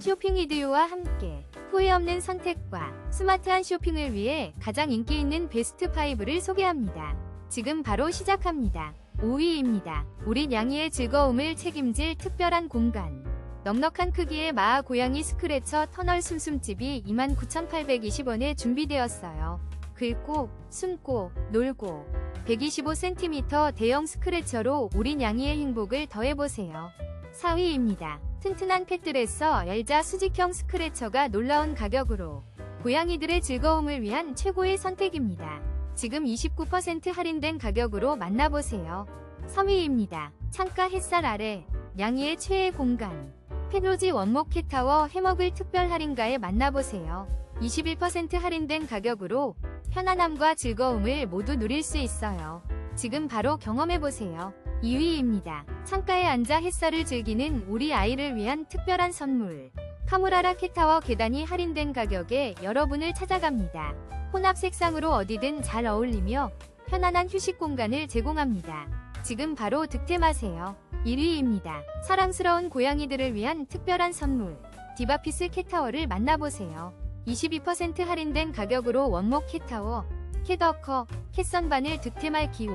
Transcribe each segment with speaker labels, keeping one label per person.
Speaker 1: 쇼핑 이디오와 함께 후회 없는 선택과 스마트한 쇼핑을 위해 가장 인기 있는 베스트 5를 소개합니다. 지금 바로 시작합니다. 5위입니다. 우리 냥이의 즐거움을 책임질 특별한 공간. 넉넉한 크기의 마아 고양이 스크래처 터널 숨숨집이 29,820원에 준비되었어요. 긁고, 숨고, 놀고 125cm 대형 스크래처로 우리 냥이의 행복을 더해보세요. 4위입니다. 튼튼한 팩들에서 엘자 수직형 스크래처가 놀라운 가격으로 고양이들의 즐거움을 위한 최고의 선택입니다. 지금 29% 할인된 가격으로 만나보세요. 3위입니다. 창가 햇살 아래 냥이의 최애 공간 페로지 원목 캣타워 해먹을 특별 할인가에 만나보세요. 21% 할인된 가격으로 편안함과 즐거움을 모두 누릴 수 있어요. 지금 바로 경험해보세요. 2위입니다. 창가에 앉아 햇살을 즐기는 우리 아이를 위한 특별한 선물. 카무라라 캣타워 계단이 할인된 가격에 여러분을 찾아갑니다. 혼합 색상으로 어디든 잘 어울리며 편안한 휴식 공간을 제공합니다. 지금 바로 득템하세요. 1위입니다. 사랑스러운 고양이들을 위한 특별한 선물. 디바피스 캣타워를 만나보세요. 22% 할인된 가격으로 원목 캣타워, 캣워커, 캣선반을 득템할 기회.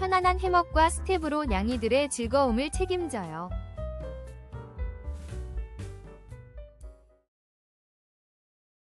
Speaker 1: 편안한 해먹과 스텝으로 냥이들의 즐거움을 책임져요.